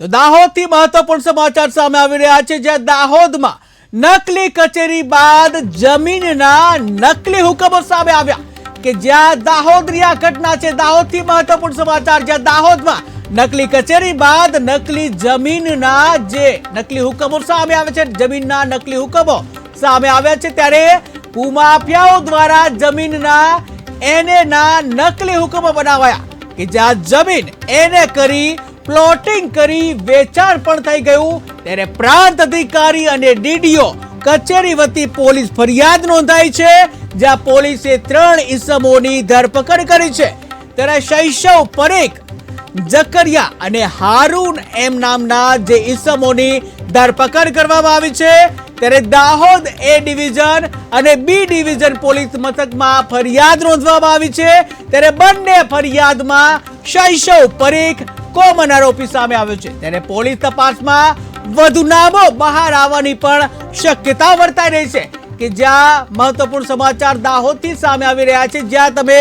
તો દાહોદથી મહત્વપૂર્ણ સમાચાર સામે આવી રહ્યા છે, જ્યાં દાહોદમાં નકલી કચેરી બાદ જમીનના નકલી હુકમો સામે આવ્યા કે જ્યાં દાહોદની આ ઘટના છે. દાહોદથી મહત્વપૂર્ણ સમાચાર, જ્યાં દાહોદમાં નકલી કચેરી બાદ નકલી જમીનના જે નકલી હુકમો સામે આવે છે, જમીનના નકલી હુકમો સામે આવ્યા છે, ત્યારે ભૂમાફિયાઓ દ્વારા જમીનના એને ના નકલી હુકમો બનાવાયા કે જ્યાં જમીન એને કરી પ્લોટિંગ કરી વેચાણ પણ થઈ ગયું. ત્યારે પ્રાંત અધિકારી અને ડીડીઓ કચેરી વતી પોલીસ ફરિયાદ નોંધાઈ છે, જ્યાં પોલીસે ત્રણ ઈસમોની ધરપકડ કરી છે. ત્યારે શૈશવ પરેખ, જકરિયા અને હારૂન એમ નામના જે ઈસમોની ધરપકડ કરવામાં આવી છે. ત્યારે દાહોદ એ ડિવિઝન અને બી ડિવિઝન પોલીસ મથકમાં ફરિયાદ નોંધવામાં આવી છે. ત્યારે બંને ફરિયાદમાં શૈશવ પરીખ કોમન આરોપી સામે આવ્યો છે. ત્યારે પોલીસ તપાસમાં વધુ નામો બહાર આવવાની પણ શક્યતા વર્તાઈ રહી છે કે જ્યાં મહત્વપૂર્ણ સમાચાર દાહોદથી સામે આવી રહ્યા છે. જ્યાં તમે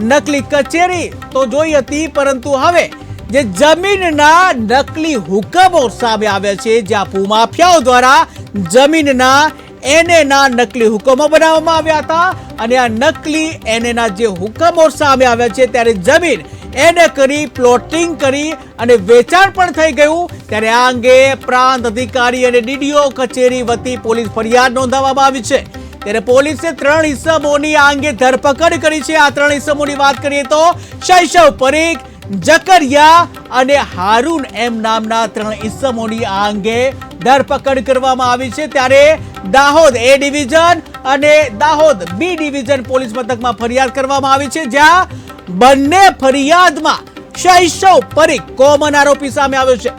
નકલી કચેરી તો જોઈ હતી, પરંતુ હવે જે જમીનના નકલી હુકમો સામે આવ્યા છે, જ્યાં ભૂમાફિયાઓ દ્વારા જમીનના એનેના નકલી હુકમો બનાવવામાં આવ્યા હતા અને આ નકલી એનેના જે હુકમો સામે આવ્યા છે, ત્યારે જમીન એને કરી પ્લોટિંગ કરી અને વેચાણ પણ થઈ ગયું. ત્યારે આ અંગે પ્રાંત અધિકારી અને ડીડીઓ કચેરી વતી પોલીસ ફરિયાદ નોંધાવવામાં આવી છે. ત્યારે પોલીસે ત્રણ ઇસમોની આ અંગે ધરપકડ કરી છે. આ ત્રણ ઇસમોની વાત કરીએ તો શૈશવ પરીખ, જકરિયા અને હારૂન એમ નામના ત્રણ ઇસમોની આ અંગે ધરપકડ કરવામાં આવી છે. ત્યારે દાહોદ એ ડિવિઝન અને દાહોદ બી ડિવિઝન પોલીસ મથકમાં ફરિયાદ કરવામાં આવી છે. જ્યાં બંને ફરિયાદમાં શૈશવ પરીખ કોમન આરોપી સામે આવ્યો છે.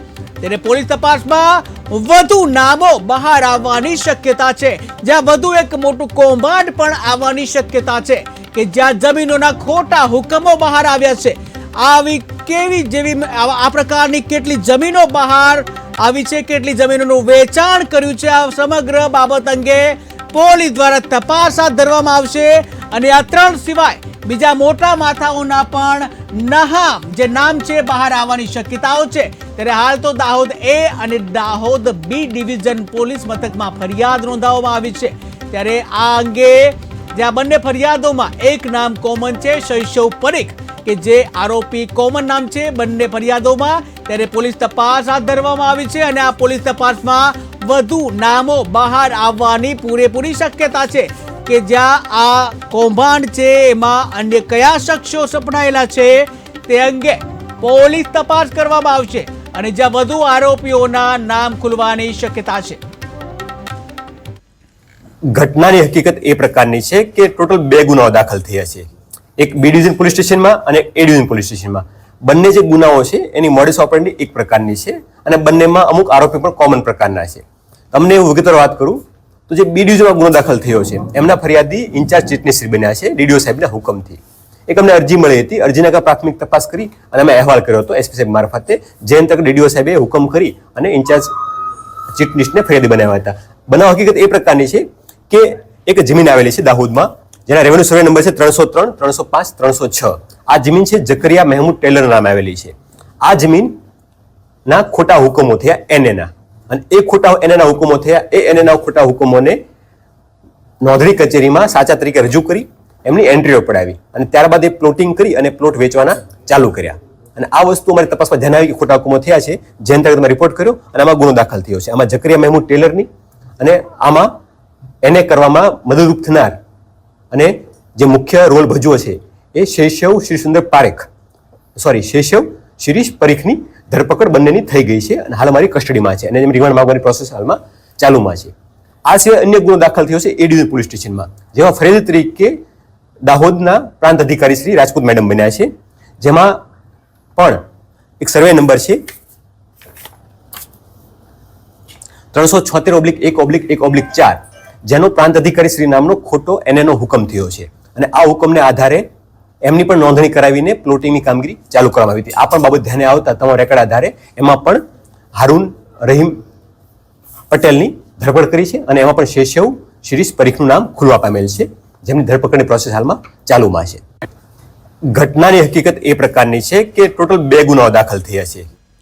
ત્યારે પોલીસ તપાસમાં વધુ નામો બહાર આવવાની શક્યતા છે. જ્યાં વધુ એક મોટું કૌભાંડ પણ આવવાની શક્યતા છે કે જ્યાં જમીનોના ખોટા હુકમો બહાર આવ્યા છે. આવી કેવી જેવી આ પ્રકારની કેટલી જમીનો બહાર આવી છે, કેટલી જમીનોનું વેચાણ કર્યું છે, આ સમગ્ર બાબત અંગે પોલીસ દ્વારા તપાસ હાથ ધરવામાં આવશે. અને આ ત્રણ સિવાય બીજા મોટા માથાઓના પણ નહામ, જે નામ છે, બહાર આવવાની શક્યતાઓ છે. ત્યારે હાલ તો દાહોદ એ અને દાહોદ બી ડિવિઝન પોલીસ મથકમાં ફરિયાદ નોંધાવવામાં આવી છે. ત્યારે આ અંગે જ્યાં બંને ફરિયાદોમાં એક નામ કોમન છે, શૈશવ પરીખ, કે જે આરોપી કોમન નામ છે બંને ફરિયાદોમાં, ત્યારે પોલીસ તપાસ હાથ ધરવામાં આવી છે અને આ પોલીસ તપાસમાં વધુ નામો બહાર આવવાની પૂરેપૂરી શક્યતા છે. કે જ્યાં આ કૌભાંડ છે, એમાં અન્ય કયા શખ્સો સપડાયેલા છે, તે અંગે પોલીસ તપાસ કરવામાં આવશે અને જ્યાં વધુ આરોપીઓના નામ ખુલવાની શક્યતા છે. ઘટનાની હકીકત એ પ્રકારની છે કે ટોટલ બે ગુનાઓ દાખલ થયા છે. એક બી ડિવિઝન પોલીસ સ્ટેશનમાં અને એ ડિવિઝન પોલીસ સ્ટેશનમાં. બંને જે ગુનાઓ છે, એની મોડેસ ઓપરેન્ડી એક પ્રકારની છે અને બંનેમાં અમુક આરોપી પણ કોમન પ્રકારના છે. તમને હું વિગતવાર વાત કરું તો જે બી ડિવિઝનમાં ગુનો દાખલ થયો છે, એમના ફરિયાદી ઇન્ચાર્જ ચીટનીશ્રી બન્યા છે ડીડીઓ સાહેબના હુકમથી. એક અમને અરજી મળી હતી, અરજીના આગળ પ્રાથમિક તપાસ કરી અને અમે અહેવાલ કર્યો હતો એસપી સાહેબ મારફતે. જે તક ડીડીઓ સાહેબે હુકમ કરી અને ઇન્ચાર્જ ચીટનીશને ફરિયાદી બનાવ્યા હતા. બનાવ હકીકત એ પ્રકારની છે કે એક જમીન આવેલી છે દાહોદમાં, જેના રેવન્યુ સર્વે નંબર છે ત્રણસો ત્રણ, ત્રણસો પાંચ, ત્રણસો છ. આ જમીન છે જકરિયા મહેમૂદ ટેલર નામે આવેલી છે. આ જમીનના ખોટા હુકમો થયા એનએના અને એ ખોટા એના હુકમો થયા. એ એના ખોટા હુકમોને નોંધણી કચેરીમાં સાચા તરીકે રજૂ કરી, એમની એન્ટ્રીઓ પડાવી અને ત્યારબાદ એ પ્લોટિંગ કરી અને પ્લોટ વેચવાના ચાલુ કર્યા. અને આ વસ્તુ અમારી તપાસમાં ધ્યાન આવી ખોટા હુકમો થયા છે જે અંતર્ગત મેં રિપોર્ટ કર્યો અને આમાં ગુનો દાખલ થયો છે. આમાં જકરિયા મહેમૂદ ટેલરની અને આમાં એને કરવામાં મદદરૂપ થનાર અને જે મુખ્ય રોલ ભજવો છે એ શૈશવ શ્રી સુંદર પારેખ સોરી શૈશવ શિરીષ પરીખની ધરપકડ બંનેની થઈ ગઈ છે અને હાલ અમારી કસ્ટડીમાં છે અને રિમાન્ડ માંગવાની પ્રોસેસ હાલમાં ચાલુમાં છે. આ સિવાય અન્ય ગુનો દાખલ થયો છે એ પોલીસ સ્ટેશનમાં, જેમાં ફરિયાદી તરીકે દાહોદના પ્રાંત અધિકારી શ્રી રાજપૂત મેડમ બન્યા છે. જેમાં પણ એક સર્વે નંબર છે. ત્રણસો છોતેર ઓબ્લિક એક ઓબ્લિક એક ઓબ્લિક ચાર, જેનો પ્રાંત અધિકારી શ્રી નામનો ખોટો એનએનો હુકમ થયો છે. અને આ હુકમને આધારે એમની પણ નોંધણી કરાવીને પ્લોટિંગની કામગીરી ચાલુ કરવામાં આવી હતી. આ પણ બાબત ધ્યાને આવતા તમારા રેકર્ડ આધારે એમાં પણ હારૂન રહીમ પટેલની ધરપકડ કરી છે અને એમાં પણ શેષવ શિરીષ પરીખનું નામ ખુલવા પામેલ છે, જેમની ધરપકડની પ્રોસેસ હાલમાં ચાલુમાં છે. ઘટનાની હકીકત એ પ્રકારની છે કે ટોટલ બે ગુનાઓ દાખલ થયા છે.